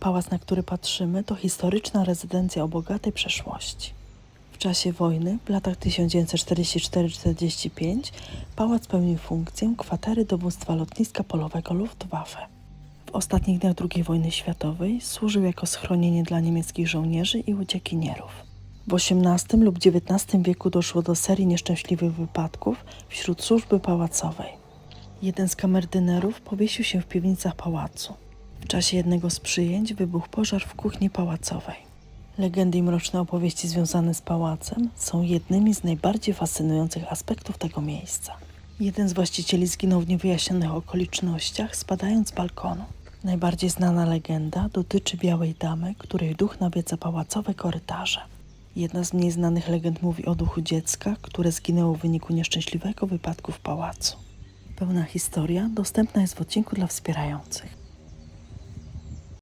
Pałac, na który patrzymy, to historyczna rezydencja o bogatej przeszłości. W czasie wojny, w latach 1944-45, pałac pełnił funkcję kwatery dowództwa lotniska polowego Luftwaffe. W ostatnich dniach II wojny światowej służył jako schronienie dla niemieckich żołnierzy i uciekinierów. W XVIII lub XIX wieku doszło do serii nieszczęśliwych wypadków wśród służby pałacowej. Jeden z kamerdynerów powiesił się w piwnicach pałacu. W czasie jednego z przyjęć wybuchł pożar w kuchni pałacowej. Legendy i mroczne opowieści związane z pałacem są jednymi z najbardziej fascynujących aspektów tego miejsca. Jeden z właścicieli zginął w niewyjaśnionych okolicznościach, spadając z balkonu. Najbardziej znana legenda dotyczy białej damy, której duch nawiedza pałacowe korytarze. Jedna z mniej znanych legend mówi o duchu dziecka, które zginęło w wyniku nieszczęśliwego wypadku w pałacu. Pełna historia dostępna jest w odcinku dla wspierających.